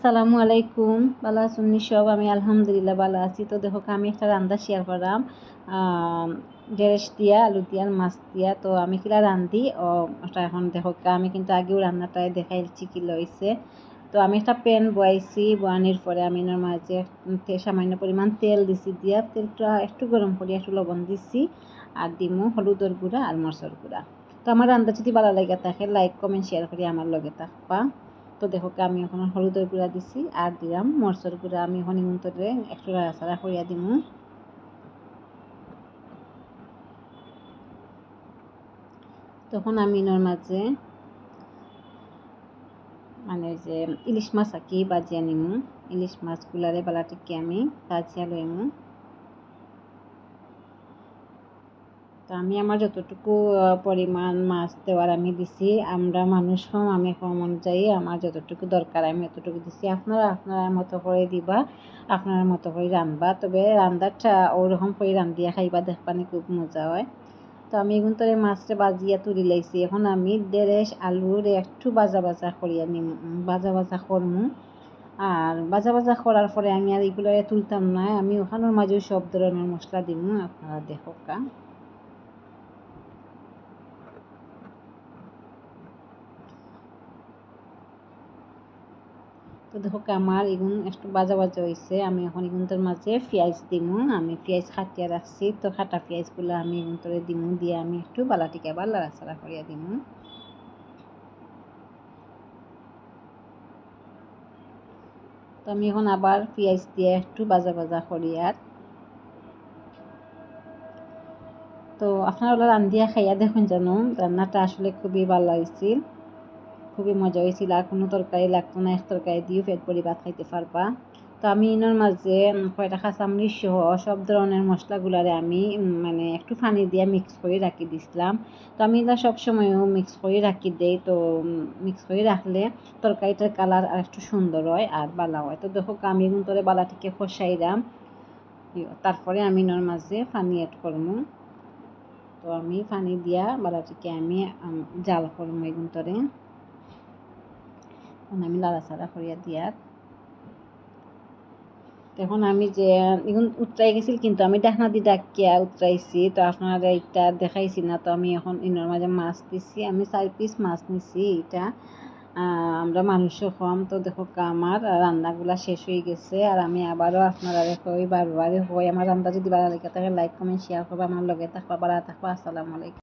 আসসালামু আলাইকুম। ভালো আছেন সব? আমি আলহামদুলিল্লাহ ভালো আছি। তো দেখো, আমি একটা রান্না শেয়ার করলাম। ডেরেস দিয়া, আলু দিয়া মাছ দিয়া। তো আমি কিলা রান্ধি ও, ওটা এখন দেখো, আমি কিন্তু আগেও রান্নাটায় দেখাইছি কি লইছে। তো আমি একটা প্যান বয়াইছি। বয়ানির পরে আমি এর মাঝে সামান্য পরিমাণ তেল দিছি দিয়া। তেলটা একটু গরম করি একটু লবণ দিছি। আর দিমু হলুদের গুঁড়া আর মরচর গুঁড়া। তো আমার রান্না যদি ভালো লাগে থাকে লাইক কমেন্ট শেয়ার করি আমার লগে থাকবা। তো দেখো আমি এখন হলুদের গুঁড়া দিছি আর দিলাম মরচর গুঁড়া। আমি এখন ইমন্তরে একটু রাড়াচাড়া করিয়া দিমু। তখন আমি ইনোর মাঝে মানে যে ইলিশ মাছ আঁকি বাজিয়া নিমু ইলিশ মাছগুলারে বালাটিকে আমি বাজিয়া লইমু তো আমি আমার যতটুকু পরিমাণ মাছ দেওয়ার আমি দিছি, আমরা মানুষ হম, আমি কম অনুযায়ী আমার যতটুকু দরকার আমি এতটুকু দিছি। আপনারা, আপনার মতো করে দিবা, আপনার মতো করে রানবা তবে রান্দাটা ওরকম করে রান্ধিয়া খাইবা, দেখবানি খুব মজা হয়। তো আমি এখন তোরে মাছটা বাজিয়া তুলি লাইছি। এখন আমি দেড়েশ আলুর একটু বাজা বাজা করিয়া নিম বাজা বাজা করমু। আর বাজা বাজা করার পরে আমি আর এগুলো তুলতাম না, আমি ওখানোর মাঝেও সব ধরনের মশলা দিমু। আপনারা দেখো কা তো দেখো আমার এগুন একটু বাজা বাজা হয়েছে আমি এখন এগুনটার মাঝে পেঁয়াজ দিমু। আমি পেঁয়াজ খাটিয়া রাখছি, তো খাটা পেঁয়াজগুলো আমি এগুনতরে দিমু, দিয়ে আমি একটু বালাটিকে আবার লাড়াচাড়া করিয়া দিমু। তো আমি এখন আবার পেঁয়াজ দিয়ে একটু বাজা বাজা করি আর তো আপনারা রান্ধিয়া খাইয়া দেখুন জানো, রান্নাটা আসলে খুবই ভালো হয়েছিল খুবই মজা হয়েছিল। আর কোনো তরকারি লাগতো না, এক তরকারি দিয়েও পেট ভরি ভাত খাইতে পারবা। তো আমি ইনোর মাঝে কয়টা কাঁচামরিচ সহ সব ধরনের মশলাগুলারে আমি মানে একটু পানি দিয়ে মিক্স করে রাখি দিছিলাম। তো আমি এটা সবসময়ও মিক্স করে রাখি দেই। তো মিক্স করে রাখলে তরকারিটার কালার আর একটু সুন্দর হয় আর বালা হয়। তো দেখো, আমি এখন তোরে বালাটিকে খসাইলাম তারপরে আমি ইনোর মাঝে পানি অ্যাড করব তো আমি পানি দিয়া বালাটিকে আমি জাল করব এগুন তোরে। এখন আমি লাড়াচাড়া করিয়া দিয়ার এখন আমি যে, এখন উতরাই গেছিল কিন্তু আমি ডাকনা দি ডাকিয়া উতরাইছি, তো আপনারা এটা দেখাইছি না, তো আমি এখন ইনোর মাঝে মাছ দিছি, আমি চার পিস মাছ নিছি এটা আমরা মানুষও কম তো দেখো আমার রান্নাগুলা শেষ হয়ে গেছে, আর আমি আবারও আপনারা কই বারবারই হই আমার রান্না যদি ভালো লাগে, তাহলে লাইক কমেন্ট শেয়ার করব, আমার লগে থাকবা বাড়া থাকবা, আসসালামু আলাইকুম।